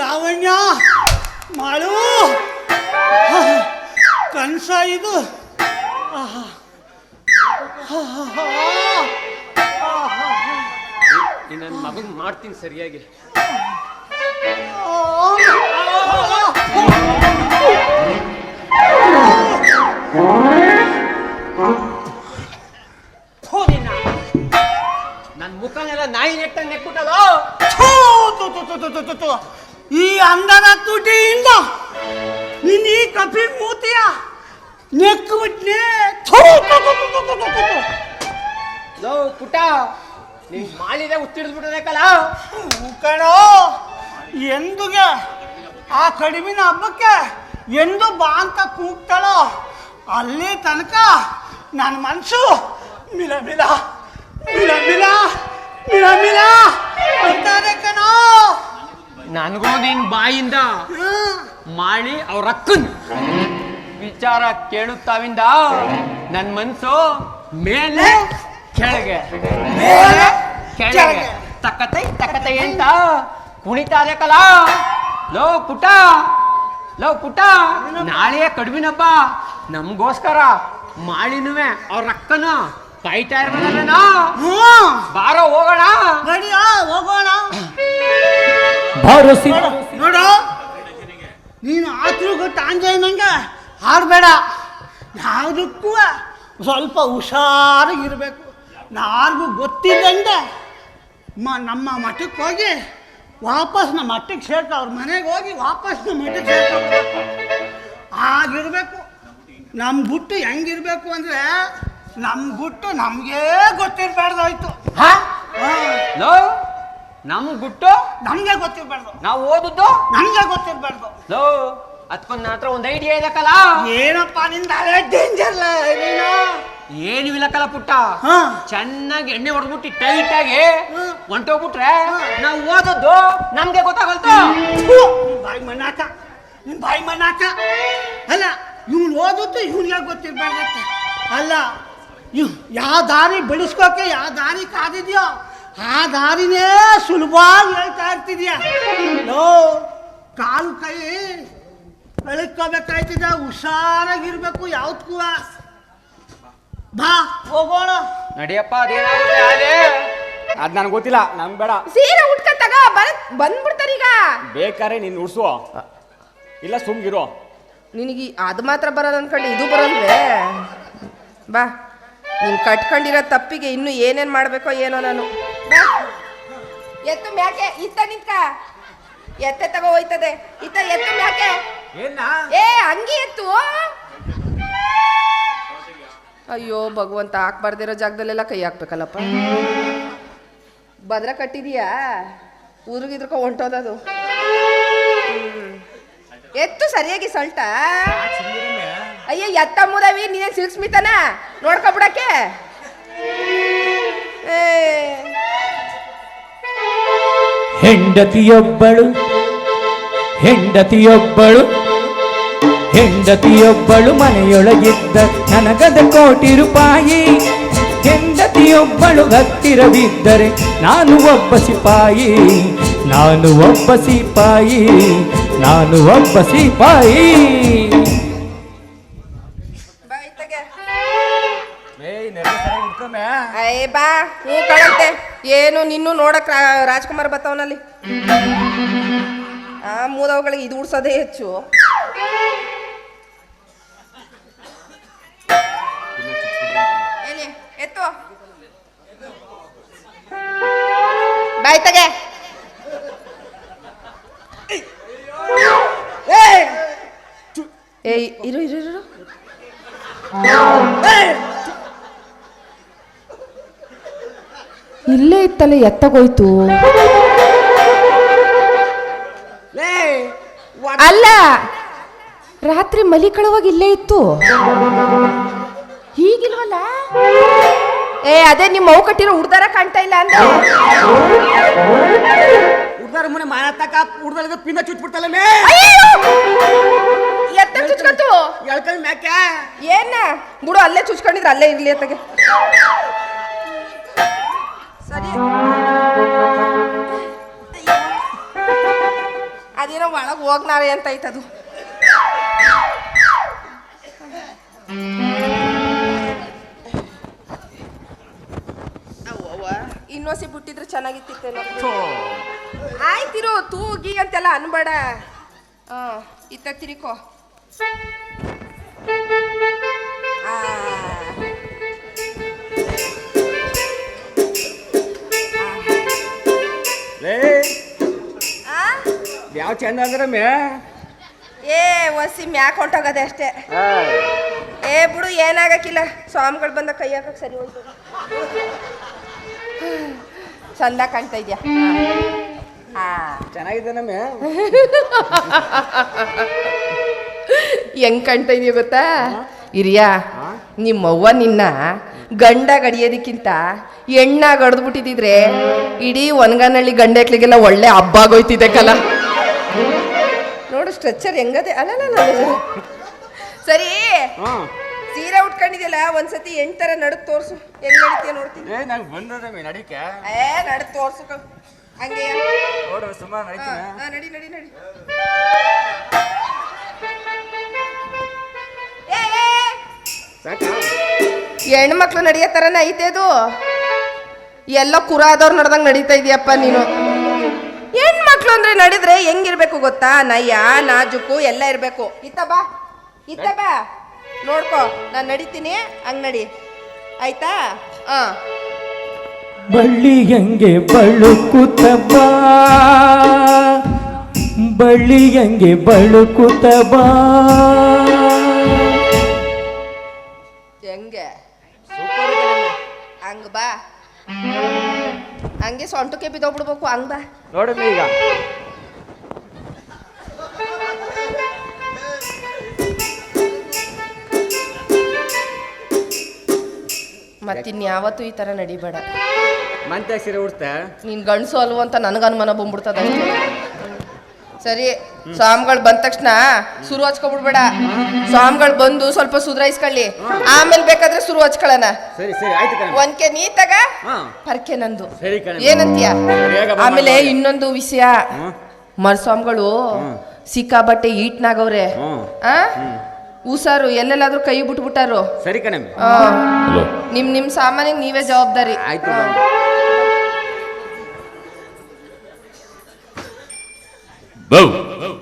ಲಾವಣ್ಯ! ಮಾಡು! ಕನಸ ಇದು. ನನ್ನ ಮಗನ್ ಮಾಡ್ತೀನಿ ಸರಿಯಾಗಿ. ನನ್ನ. ಮುಖನೆಲ್ಲ ನಾಯಿ ನೆಟ್ಟ ಥು. ಈ ಅಂದನ ತುಟಿಯಿಂದ ನಿನ್ನ ಈ ಕಪಿ ಮೂತಿಯ ನೆಕ್ಕು ಬಿಟ್ನೆ. ಲೋ ಪುಟ್ಟ ನೀನ್ ಮಾಲಿದೆ ಉತ್ತಿಡಿದ್ಬಿಟ್ಟದಕ್ಕಲ್ಲ ಕಣೋ ಎಂದುಗೆ ಆ ಕಡಿಮಿನ ಹಬ್ಬಕ್ಕೆ ಎಂದು ಬಾ ಅಂತ ಕೂಗ್ತಾಳೋ ಅಲ್ಲಿ ತನಕ ನನ್ನ ಮನಸ್ಸು ಮಿಲ ಮಿಲ ಮಿಲ ಮಿಲ ಮಿಲ ಮಿಲ ಅಂತಾರೆ ಕಣೋ ನನಗೂ ನಿನ್ ಬಾಯಿಂದ ಮಾಳಿ ಮಾಡಿ ಅವ್ರ ಅಕ್ಕನ್ ವಿಚಾರ ಕೇಳುತ್ತಾವಿಂದ ನನ್ ಮನ್ಸು ಮೇಲೆ ಕೆಳಗೆ. ಮೇಲೆ ಕೆಳಗೆ. ತಕ್ಕತೈ ತಕ್ಕತೈ ಅಂತ ಕುಣಿತಾ ಕಲ. ಲೋ ಪುಟ ಲೋ ಪುಟ ನಾಳೆಯ ಕಡ್ಮಿನಪ್ಪ ನಮಗೋಸ್ಕರ ಮಾಳಿನುವೆ ಅವ್ರ ಅಕ್ಕನ ಕಾಯ್ತಾ ಇರ್ಬೋದಲ್ಲ ಬಾರೋ ಹೋಗೋಣ. ಹೋಗೋಣ. ಭರೋಸಿ ನೋಡು ನೀನು ಆತ್ರು ಗೊತ್ತು ಆಂಜನೇಯಂಗೆ ಹಾಡಬೇಡ. ಯಾವುದಕ್ಕೂ ಸ್ವಲ್ಪ ಹುಷಾರಾಗಿರ್ಬೇಕು. ಯಾರಿಗೂ ಗೊತ್ತಿದ್ದಂಗೆ ಮ ನಮ್ಮ ಮಠಕ್ಕೆ ಹೋಗಿ ವಾಪಸ್ ನಮ್ಮ ಮಠಕ್ಕೆ ಸೇರ್ಕ ಅವ್ರ ಮನೆಗೆ ಹೋಗಿ ವಾಪಸ್ ನಮ್ಮ ಮಠಕ್ಕೆ ಸೇರ್ತ ಆಗಿರಬೇಕು. ನಮ್ಮ ಗುಟ್ಟು ಹೆಂಗಿರ್ಬೇಕು ಅಂದರೆ ನಮ್ಮ ಗುಟ್ಟು ನಮಗೇ ಗೊತ್ತಿರಬಾರ್ದಾಯ್ತು. ಹಾ? ನಮ್ಮ ನಮ್ ಗುಟ್ಟು ನಮಗೆ ಗೊತ್ತಿರ್ಬಾರ್ದು. ನಾವು ಓದಿದ್ದು? ನನಗೆ ಗೊತ್ತಿರ್ಬಾರ್ದು. ಲೋ ಅದ್ಕೊಂದ್ ನನ್ನ ಹತ್ರ ಒಂದು ಐಡಿಯಾ ಇದಕ್ಕಲ್ಲ? ಏನಪ್ಪ ನಿಂದ ಡೇಂಜರ್ ನೀನು? ಏನು ಇಲ್ಲಕ್ಕಲ್ಲ ಪುಟ್ಟ? ಹಾ. ಚೆನ್ನಾಗಿ ಎಣ್ಣೆ ಹೊಡೆದ್ಬಿಟ್ಟು ಟೈಟ್ ಆಗಿ. ಹೊಂಟೋಗ್ಬಿಟ್ರೆ ನಾವು ಓದದ್ದು ನಮ್ಗೆ ಗೊತ್ತಾಗಲ್ತು ಥು, ನಿನ್ ಬಾಯಿ ಮನಾಕ ನಿನ್ ಬಾಯಿ ಮನಾಕ ಅಲ್ಲ ಇವ್ನು ಓದುತ್ತೆ ಇವ್ನಿಗೆ ಗೊತ್ತಿರ್ಬಾರ್ದತ್ತೆ ಅಲ್ಲ ಇವ್ ಯಾವ ದಾರಿ ಬೆಳೆಸ್ಕೋಕೆ ಯಾವ ದಾರಿ ಕಾದಿದ್ಯೋ ಆ ದಾರಿನೇ ಸುಲಭವಾಗಿ ಹೇಳ್ತಾ ಇರ್ತಿದ್ಯಾ? ಲೋ ಕಾಲು ಕೈ ಬೆಳಕೋಬೇಕಾಯ್ತಿದ ಹುಷಾರಾಗಿರ್ಬೇಕು ಯಾವ್ದಕ್ಕೂ ಬಾ ಹೋಗೋಣ. ನಡಿಯಪ್ಪ ಅದೇನಾಗುತ್ತೆ? ಅದ್. ನನಗೆ ಗೊತ್ತಿಲ್ಲ ನಂಗೆ ಬೇಡ. ಸೀರೆ ಉಟ್ಕ ತಗ ಬರ ಬಂದ್ಬಿಡ್ತಾರೀಗ ಬೇಕಾರೆ ನೀನ್ ಉಡ್ಸುವ ಇಲ್ಲ ಸುಮ್ಗಿರೋ. ನಿನಗೆ ಅದು ಮಾತ್ರ ಬರೋದು ಅನ್ಕೊಂಡು ಇದು ಬರಲ್ವೇ? ಬಾ ನೀನು ಕಟ್ಕೊಂಡಿರೋ ತಪ್ಪಿಗೆ ಇನ್ನು ಏನೇನು ಮಾಡಬೇಕೋ ಏನೋ ನಾನು. ಎತ್ತು ಮ್ಯಾಕೆ? ಇತ್ತ ನಿಂತ್ಕ. ಎತ್ತೆ ತಗೋ ಹೋಯ್ತದೆ. ಇತ್ತ ಎತ್ತು ಮ್ಯಾಕೆ? ಏ ಹಂಗೆ ಎತ್ತು. ಅಯ್ಯೋ ಭಗವಂತ ಹಾಕ್ಬಾರ್ದಿರೋ ಜಾಗದಲ್ಲೆಲ್ಲ ಕೈ ಹಾಕ್ಬೇಕಲ್ಲಪ್ಪ. ಭದ್ರ ಕಟ್ಟಿದೀಯಾ? ಉರುಗಿದ್ರಕ ಹೊಂಟೋದದು. ಎತ್ತು ಸರಿಯಾಗಿ ಸೊಲ್ಟ? ಅಯ್ಯ ಎತ್ತ ಮುದವಿ ನೀನೇ ಸಿಲ್ಸ್ಮಿತನ ನೋಡ್ಕೊಬಿಡಕ್ಕೆ? ಏ. ಹೆಂಡತಿಯೊಬ್ಬಳು ಹೆಂಡತಿಯೊಬ್ಬಳು ಹೆಂಡತಿಯೊಬ್ಬಳು ಮನೆಯೊಳಗಿದ್ದ ನನಗದ ಕೋಟಿ ರೂಪಾಯಿ. ಹೆಂಡತಿಯೊಬ್ಬಳು ಹತ್ತಿರವಿದ್ದರೆ ನಾನು ಒಬ್ಬ ಸಿಪಾಯಿ ನಾನು ಒಬ್ಬ ಸಿಪಾಯಿ ನಾನು ಒಬ್ಬ ಸಿಪಾಯಿ. ಬಾ ಏನು ನಿನ್ನೂ ನೋಡಕ್ ರಾಜ್ಕುಮಾರ್ ಬತ್ತವನಲ್ಲಿ? ಆ, ಮೂದವುಗಳಿಗೆ ಇದು ಉಡ್ಸೋದೇ ಹೆಚ್ಚು. ಎತ್ತು ಬಾಯ್ತಗೆ. ಏಯ್ ಇರು ಇರು. ಇತ್ತಲ್ಲ ಎತ್ತಗೋಯ್ತು. ಅಲ್ಲ ರಾತ್ರಿ ಮಲಿಕಳುವಾಗ ಇಲ್ಲೇ ಇತ್ತು. ಹೀಗಿಲ್ವಲ್ಲ? ಏ ಅದೇ ನಿಮ್ಮ ಮೌ ಕಟ್ಟಿರೋ ಹುಡ್ದಾರ ಕಾಣ್ತಾ ಇಲ್ಲ ಅಂದ್ರೆ ಹುಡ್ದಾರ ಮನೆ ಮಾನತ್ತಕ ಉಡ್ದಲ್ಗ ಪಿನ್ನ ಚುಚ್ಬಿಡ್ತಲ್ಲ ಮೇ. ಎತ್ತ ಚುಚ್ಕತ್ತು ಹೇಳ್ಕೊಂಡ್ ಮ್ಯಾಕೆ ಏನ? ಬಿಡು ಅಲ್ಲೇ ಚುಚ್ಕೊಂಡಿದ್ರೆ ಅಲ್ಲೇ ಇರ್ಲಿ ಅತ್ತಗೆ. ಸರಿ. ಅದೇನೋ ಒಳಗೆ ಹೋಗ್ನಾರೆ ಅಂತ ಐತದು ಇನ್ನೊಸಿ ಬಿಟ್ಟಿದ್ರೆ ಚೆನ್ನಾಗಿತ್ತಿತ್ತೇನೋ. ಆಯ್ತಿರೋ ತೂಗಿ ಅಂತೆಲ್ಲ ಅನ್ಬೇಡ. ಹಾ ಇತ್ತ ತಿರಿಕೋ. ಯಾವ ಚಂದ ಅಂದ್ರೆ ಮೇ? ಏ ಒಸಿ ಮ್ಯಾಕ್ ಹೊಂಟೋಗದೆ ಅಷ್ಟೇ. ಏ ಬಿಡು ಏನಾಗಕ್ಕಿಲ್ಲ. ಸ್ವಾಮಿಗಳು ಬಂದ ಕೈ ಹಾಕಕ್ ಸರಿ ಹೋಯ್ತು. ಚಂದ ಕಾಣ್ತಾ ಇದ್ಯಾ? ಹಾ. ಚೆನ್ನಾಗಿದೆ ನಮ್ಮೆ ಹೆಂಗ್ ಕಾಣ್ತಾ ಇದೀಯ ಗೊತ್ತಾ? ಹಿರಿಯ ನಿಮ್ಮವ್ವ ನಿನ್ನ ಗಂಡ ಗಡಿಯೋದಕ್ಕಿಂತ ಎಣ್ಣಾಗ ಬಿಟ್ಟಿದ್ರೆ ಇಡೀ ಒಣಗನಹಳ್ಳಿ ಗಂಡೆಕ್ಳಿಗೆಲ್ಲ ಒಳ್ಳೆ ಹಬ್ಬ ಆಗೋಯ್ತಿದೆ ಕಲ. ನೋಡು ಸ್ಟ್ರೆಚ್ಚರ್ ಹೆಂಗದೆ. ಅಲ್ಲ ಸರಿ. ಸೀರೆ ಉಟ್ಕೊಂಡಿದ್ಯಲ್ಲ ಒಂದ್ಸತಿ ಎಂಟ್ ತರ ನಡಕ್ ತೋರ್ಸು. ಹೆಂಗ್ ನಡೀತೀಯ ನೋಡ್ತೀನಿ. ಏ ನಂಗೆ ಬಂದದ ಮೇ ನಡಿಕೆ. ಏ ನಡಕ್ ತೋರ್ಸು ಕ- ಹಂಗೆ. ನೋಡು ಸುಮಾರು ಹಾ, ನಡೀತೀನಿ ಹಾ, ನಡಿ ನಡಿ ನಡಿ. ಏ, ಏ, ಸಾಕಾ? ಹೆಣ್ಮಕ್ಳು ನಡೆಯೋ ತರನೇ ಐತೆ ಅದು. ಎಲ್ಲ ಕುರಾದವ್ರು ನಡ್ದಂಗೆ ನಡೀತಾ ಇದೀಯಪ್ಪ ನೀನು. ಹೆಣ್ಮಕ್ಳು ಅಂದ್ರೆ ನಡೆದ್ರೆ ಹೆಂಗಿರ್ಬೇಕು ಗೊತ್ತಾ? ನಯ್ಯ ನಾಜುಕು ಎಲ್ಲ ಇರ್ಬೇಕು. ಇತ್ತ ಬಾ ಇತ್ತ ಬಾ. ನೋಡ್ಕೋ ನಾನು ನಡಿತೀನಿ. ಹಂಗ್ ನಡಿ. ಆಯ್ತಾ? ಹಾ ಬಳ್ಳಿಯಂಗೆ ಬಳುಕುತ್ತ ಬಾ? ಬಳ್ಳಿಯಂಗೆ ಬಳುಕುತ್ತ ಬಾ? ಹೆಂಗೆ? ಹಂಗ ಬಾ. ಹಂಗೆ ಸೊಂಟಕ್ಕೆ ಬಿದ್ದೋಗ್ಬಿಡ್ಬೇಕು ಹಂಗ ಬಾ. ನೋಡಮ್ಮೆ ಈಗ. ಮತ್ತಿನ್ಯಾವತ್ತೂ ಈ ಥರ ನಡಿಬೇಡ. ಮಂತ್ಯಾಗ ಸೀರೆ ಉಡ್ತಾ ನೀನ್ ಗಂಡಸು ಅಲ್ವ ಅಂತ ನನಗೆ ಅನುಮಾನ ಬಂದ್ಬಿಡ್ತದ. ಸರಿ ಸ್ವಾಮಿಗಳು ಬಂದ ತಕ್ಷಣ ಶುರು ಹಚ್ಕೊಬಿಡ್ಬೇಡ. ಸ್ವಾಮಿಗಳು ಬಂದು ಸ್ವಲ್ಪ ಸುಧಾರಿಸ್ಕೊಳ್ಳಿ. ಆಮೇಲೆ ಬೇಕಾದ್ರೆ ಶುರು ಹಚ್ಕೊಳ್ಳೋಣ. ಸರಿ ಸರಿ ಆಯ್ತು ಕಣ ಒಂದ್ಕೆ ನೀ ತಗ ಹಾ. ಪರ್ಕೆ ನಂದು. ಸರಿ ಕಣೆ. ಏನಂತೀಯ? ಆಮೇಲೆ ಇನ್ನೊಂದು ವಿಷಯ. ಹ್ಮ್. ಮರ್ಸ್ವಾಮಿಗಳು ಸಿಕ್ಕಾಬಟ್ಟೆ ಈಟ್ನಾಗವ್ರೆ. ಹ್ಮ್. ಆ? ಉಸಾರು ಎಲ್ಲೆಲ್ಲಾದ್ರೂ ಕೈ ಬಿಟ್ಬಿಟ್ಟಾರು. ಸರಿ ಕಣ ಆ, ನಿಮ್ ನಿಮ್ ಸಾಮಾನಿಗೆ ನೀವೇ ಜವಾಬ್ದಾರಿ. ಆಯ್ತು ಹಾ.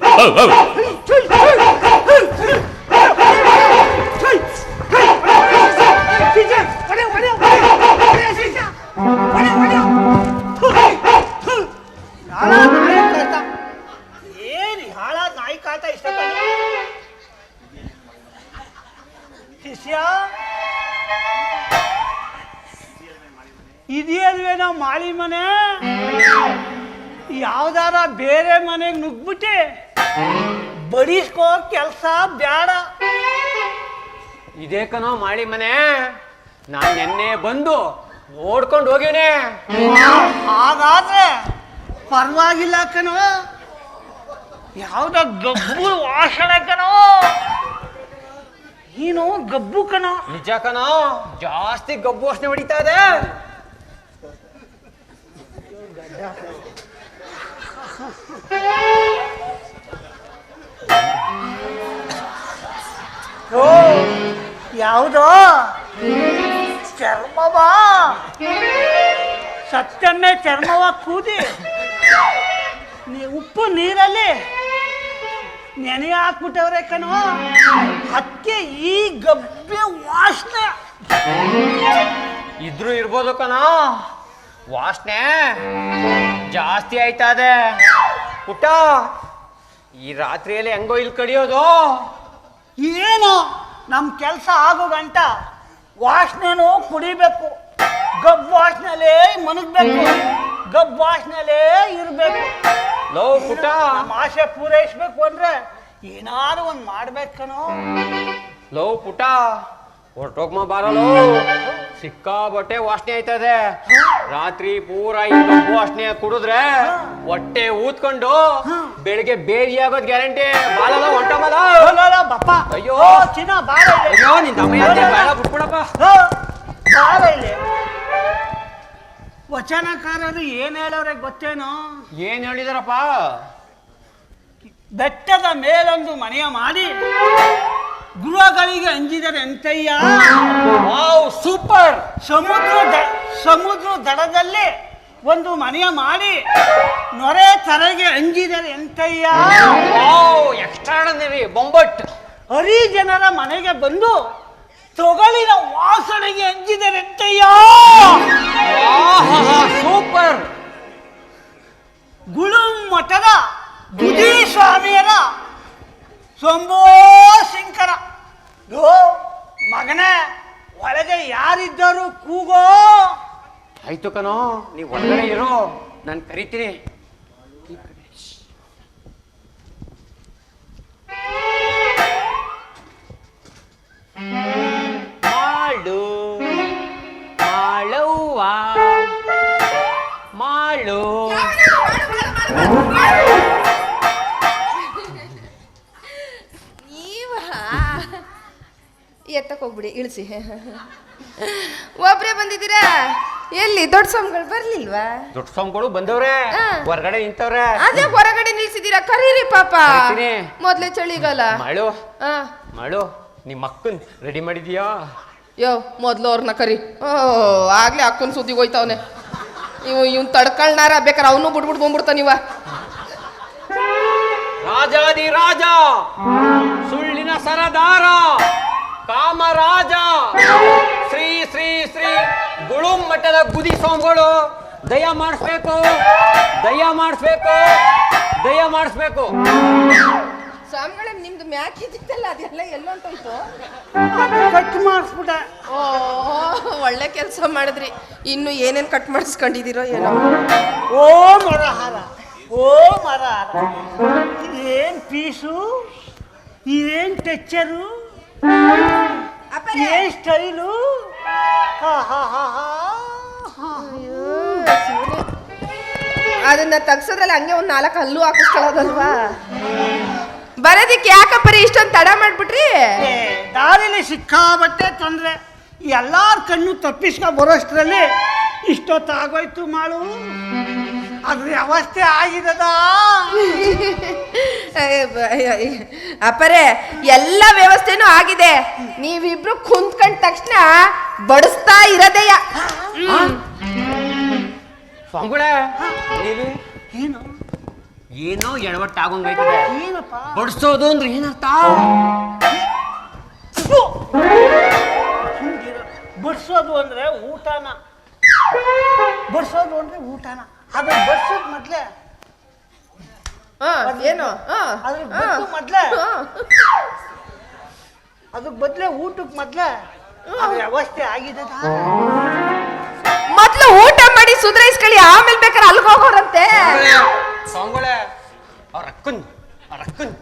ಬಾ. ಏನು ಕೆಲಸ ಬೇಡ ಇದೇ ಕಣೋ ಮಾಡಿ ಮನೆ. ನಾನು ನಿನ್ನೆ ಬಂದು ನೋಡ್ಕೊಂಡು ಹೋಗಿವ್ನೆ. ಹಾಗಾದ್ರೆ ಪರವಾಗಿಲ್ಲ ಕಣೋ. ಯಾವ್ದ ಗಬ್ಬು ವಾಸನೆ ಕಣೋ. ನೀನು ಗಬ್ಬು ಕಣೋ. ನಿಜ ಕಣೋ ಜಾಸ್ತಿ ಗಬ್ಬು ವಾಸನೆ ಹೊಡಿತಾ ಇದೆ. ಸತ್ತನ್ನೇ ಚರ್ಮವ ಕೂದಿ. ನೀ ಉಪ್ಪು ನೀರಲ್ಲಿ ನೆನೆ ಹಾಕ್ಬಿಟ್ಟವ್ರೆ ಕಣೋ. ಅದಕ್ಕೆ ಈ ಗಬ್ಬೆ ವಾಸನೆ. ಇದ್ರು ಇರ್ಬೋದು ಕಣೋ. ವಾಸನೆ ಜಾಸ್ತಿ ಆಯ್ತಾ ಅದೇ. ಊಟ ಈ ರಾತ್ರಿಯಲ್ಲಿ ಹೆಂಗೋ ಇಲ್ಲಿ ಕಡಿಯೋದು? ಏನು ನಮ್ಮ ಕೆಲಸ ಆಗೋ ಗಂಟ ವಾಸನೆನೂ ಕುಡಿಬೇಕು. ಗಬ್ಬು ವಾಶ್ನಲ್ಲೇ ಮನಗ್ಬೇಕು ಗಬ್ಬು ವಾಸನೆಲೇ ಇರಬೇಕು. ಲೋ ಪುಟ ನಮ್ಮ ಆಸೆ ಪೂರೈಸ್ಬೇಕು ಅಂದ್ರೆ ಏನಾದ್ರು ಒಂದು ಮಾಡ್ಬೇಕನೋ ಲೋ ಪುಟ ಹೊರಟೋಗ್ಮ ಬಾರಲೋ. ಸಿಕ್ಕಾಬಟ್ಟೆ ವಾಸನೆ ಆಯ್ತದೆ ರಾತ್ರಿ ಪೂರ ಈ ಕಬ್ಬು ವಾಸನೆ ಕುಡಿದ್ರೆ ಹೊಟ್ಟೆ ಊದ್ಕೊಂಡು ಬೆಳಿಗ್ಗೆ ಬೇರಿ ಆಗೋದ್ ಗ್ಯಾರಂಟಿ. ಬಾಲಲ್ಲ ಹೊಂಟ ಬಪ್ಪ ಅಯ್ಯೋ. ಚಿನ್ನ ಇಲ್ಲಿ. ಅಯ್ಯೋ ನಿನ್ ಬಿಟ್ಬಿಡಪ್ಪ. ಬಾರ ಇಲ್ಲಿ ವಚನಕಾರರು ಏನ್ ಹೇಳೋರೆ ಗೊತ್ತೇನೋ? ಏನ್ ಹೇಳಿದಾರಪ್ಪ? ಬೆಟ್ಟದ ಮೇಲೊಂದು ಮನೆಯ ಮಾಡಿ ಗೃಹಗಳಿಗೆ ಅಂಜಿದರೆ ಎಂತಯ್ಯ ವಾವ್ ಸೂಪರ್! ಸಮುದ್ರ ದ- ಸಮುದ್ರ ದಡದಲ್ಲಿ ಒಂದು ಮನೆಯ ಮಾಡಿ ನೊರೆ ತರಗೆ ಅಂಜಿದರೆ ಎಂತಯ್ಯ ವಾವ್ ಬೊಂಬಟ್! ಹರಿ ಜನರ ಮನೆಗೆ ಬಂದು ತೊಗಲಿನ ವಾಸನೆಗೆ ಅಂಜಿದರೆಂತಯ್ಯ ಆಹಾ ಸೂಪರ್. ಗುಳುಂ ಮಠದ ಗುಡಿ ಸ್ವಾಮಿಯರ ಶಂಭೋ ಶಂಕರ. ಮಗನ ಮಗನೇ ಒಳಗೆ ಯಾರಿದ್ದರು ಕೂಗೋ. ಆಯ್ತು ಕನೋ ನೀವು ಒಳಗಡೆ ಇರೋ ನಾನು ಕರಿತೀನಿ. ಮಾಡು. ಮಾಳವ್ವ ಮಾಳು. ಎತ್ತಕ್ಕೆ ಹೋಗ್ಬಿಡಿ ಇಳಿಸಿ. ಒಬ್ರೇ ಬಂದಿದ್ದೀರಾ? ಎಲ್ಲಿ? ದೊಡ್ಡ ಸ್ವಾಮಿಗಳು ಬರ್ಲಿಲ್ವಾ? ದೊಡ್ಡ ಸ್ವಾಮಿಗಳು ಬಂದವ್ರೆ. ಹೊರಗಡೆ ನಿಂತವ್ರೆ. ಅದೇ ಹೊರಗಡೆ ನಿಲ್ಸಿದ್ದೀರಾ? ಕರೀರಿ ಪಾಪ. ಮೊದ್ಲೇ ಚಳಿಗಾಲ. ಆ ಮಾಡು ನಿಮ್ಮ ಅಕ್ಕನ್ ರೆಡಿ ಮಾಡಿದ್ಯಾ? ಯೋ, ಮೊದ್ಲು ಅವ್ರನ್ನ ಕರಿ. ಓ, ಆಗ್ಲೇ ಅಕ್ಕನ ಸುದ್ದಿಗೆ ಹೋಯ್ತವನೆ. ಇವ್ ಇವನ್ ತಡ್ಕಳ್ನಾರ ಬೇಕಾರೆ ಅವನು ಬಿಟ್ಬಿಟ್ಟು ಬಂದ್ಬಿಡ್ತಾನ ಇವ. ರಾಜಾದಿ ರಾಜ, ಸುಳ್ಳಿನ ಸರದಾರ, ಕಾಮರಾಜ. ಶ್ರೀ ಶ್ರೀ ಶ್ರೀ ಗುಳುಂ ಮಠದ ಗುದಿ ಸ್ವಾಮಿಗಳು, ದಯ ಮಾಡಿಸ್ಬೇಕು ದಯ ಮಾಡಿಸ್ಬೇಕು ದಯ ಮಾಡಿಸ್ಬೇಕು. ಸ್ವಾಮಿಗಳೇ ನಿಮ್ದು ಮ್ಯಾಚ್ ಇದ್ದಿತ್ತಲ್ಲ ಅದೆಲ್ಲ ಎಲ್ಲೊಂಟೋಯ್ತು? ಕಟ್ ಮಾಡಿಸ್ಬಿಟ್ಟ ಓ ಒಳ್ಳೆ ಕೆಲಸ ಮಾಡಿದ್ರಿ. ಇನ್ನು ಏನೇನು ಕಟ್ ಮಾಡಿಸ್ಕೊಂಡಿದ್ದೀರೋ ಏನೋ. ಓ ಮರಹಾರ. ಓ ಮರಹಾರ. ಇದೇನು ಪೀಸು? ಇದೇನು ಟೆಚ್ಚರು? ಏನು ಸ್ಟೈಲು? ಹಾ ಹಾ ಹಾ ಹಾ. ಅದನ್ನ ತಗ್ಸೋದ್ರಲ್ಲಿ ಹಂಗೆ ಒಂದು ನಾಲ್ಕು ಹಲ್ಲು ಹಾಕಿಸ್ಕೊಳ್ಳೋದಲ್ವಾ? ಬರೋದಿಕ್ಕೆ ಯಾಕಪ್ಪರಿ ಇಷ್ಟೊಂದು ತಡ ಮಾಡ್ಬಿಟ್ರಿ? ಏ, ದಾರಿಲಿ ಸಿಕ್ಕಾಬಟ್ಟೆ ತೊಂದ್ರೆ. ಎಲ್ಲಾರ ಕಣ್ಣು ತಪ್ಪಿಸ್ಕೊ ಬರೋಷ್ಟ್ರಲ್ಲಿ ಇಷ್ಟೊತ್ತಾಗೋಯ್ತು ಮಾಡು ಅದ್ರ ವ್ಯವಸ್ಥೆ ಆಗಿದದ? ಅಪ್ಪರೇ ಎಲ್ಲ ವ್ಯವಸ್ಥೆನೂ ಆಗಿದೆ. ನೀವಿಬ್ರು ಕುಂತ್ಕೊಂಡ ತಕ್ಷಣ ಬಡಿಸ್ತಾ ಇರೋದೆಯ? ಏನು? ಏನು ಏನೋ ಎಡವಟ್ಟಾಗೋಂಗೈತದೆ. ಏನಪ್ಪ? ಬಡಿಸೋದು ಅಂದ್ರೆ ಏನರ್ಥ? ಬಡಿಸೋದು ಬಡ್ಸೋದು ಅಂದ್ರೆ ಊಟನ. ಬಡಿಸೋದು ಅಂದ್ರೆ ಊಟನ. ಅದು ಬಡ್ಸೋದ್ ಮೊದ್ಲೇ. ಆ, ಏನು? ಹಾ, ಅದ್ರ ಮೊದ್ಲೇ. ಹಾ. ಅದಕ್ಕೆ ಬದ್ಲೆ ಊಟಕ್ಕೆ ಮೊದ್ಲೇ. ಅದ್ರ ವ್ಯವಸ್ಥೆ ಆಗಿದೆ ಮೊದ್ಲು ಊಟ ಮಾಡಿ ಸುಧಾರಿಸ್ಕೊಳ್ಳಿ ಆಮೇಲೆ ಬೇಕಾದ್ರೆ ಅಲ್ಗ್ ಸ್ವಾಮಿಗಳೇ ಅವ್ರ ಅಕ್ಕನ್ ಅವ್ರ ಅಕ್ಕನ್.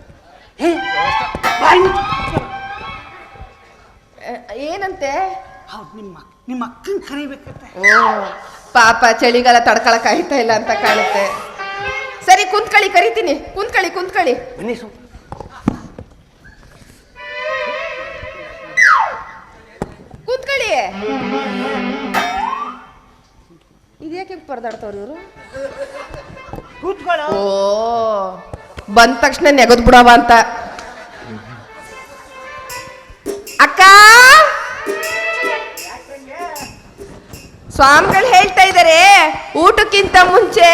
ಏನಂತೆ? ಹೌದು ನಿಮ್ಮ ನಿಮ್ಮ ಅಕ್ಕನ ಕರಿಬೇಕಂತೆ. ಓ ಪಾಪ ಚಳಿಗಾಲ ತಡ್ಕೊಳಕ್ ಆಯ್ತಾ ಇಲ್ಲ ಅಂತ ಕಾಣುತ್ತೆ. ಸರಿ ಕುಂತ್ಕಳಿ ಕರಿತೀನಿ. ಕುಂತ್ಕಳಿ ಕುಂತ್ಕಳಿ. ಬನ್ನಿ ಸು. ಕುಂತ್ಕಳಿ. ಇದ್ಯಾಕೆ ಪರದಾಡ್ತವ್ರು ಇವರು? ಓ ಬಂದ ತಕ್ಷಣ ನೆಗದ್ ಬಿಡವ ಅಂತ. ಅಕ್ಕ! ಸ್ವಾಮಿಗಳು ಹೇಳ್ತಾ ಇದ್ದಾರೆ ಊಟಕ್ಕಿಂತ ಮುಂಚೆ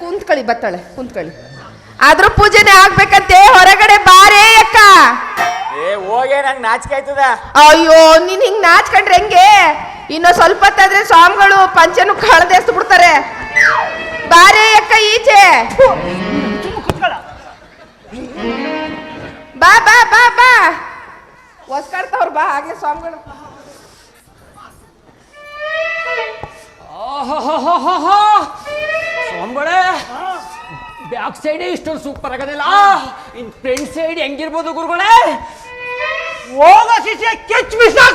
ಕುಂತ್ಕೊಳ್ಳಿ ಬತ್ತಾಳೆ ಕುಂತ್ಕೊಳ್ಳಿ. ಆದ್ರೂ ಪೂಜೆನೆ ಆಗ್ಬೇಕಂತೆ ಹೊರಗಡೆ ಬಾರೇ ಅಕ್ಕ. ಏ ಹೋಗೇ ನಂಗೆ ನಾಚಿಕೆ ಆಯ್ತದ. ಅಯ್ಯೋ ನೀನ್ ಹಿಂಗ್ ನಾಚ್ಕೊಂಡ್ರೆ ಹೆಂಗೆ? ಇನ್ನು ಸ್ವಲ್ಪ ಹೊತ್ತಾದ್ರೆ ಸ್ವಾಮಿಗಳು ಪಂಚನು ಕಳೆದೆಸ್ತು ಬಿಡ್ತಾರೆ. ಬಾರೇ ಅಕ್ಕ ಈಚೆ? ಬಾ ಬಾ ಬಾ ಬಾ. ಹೊಸ್ಕಾಡ್ತಾವ್ರ ಬಾ ಆಗ್ಲೇ ಸ್ವಾಮಿಗಳು. ಸ್ವಾಮಿಗಳೇ ಬ್ಯಾಕ್ ಸೈಡ್ ಇಷ್ಟೊಂದು ಸೂಪರ್ ಆಗದಿಲ್ಲ? ಇನ್ ಫ್ರಂಟ್ ಸೈಡ್ ಹೆಂಗಿರ್ಬೋದು ಗುರುಗಳೇ? ಹೋಗ ಶಿಷ್ಯ ಕೆಚ್ ಮಿಸ್ ಆ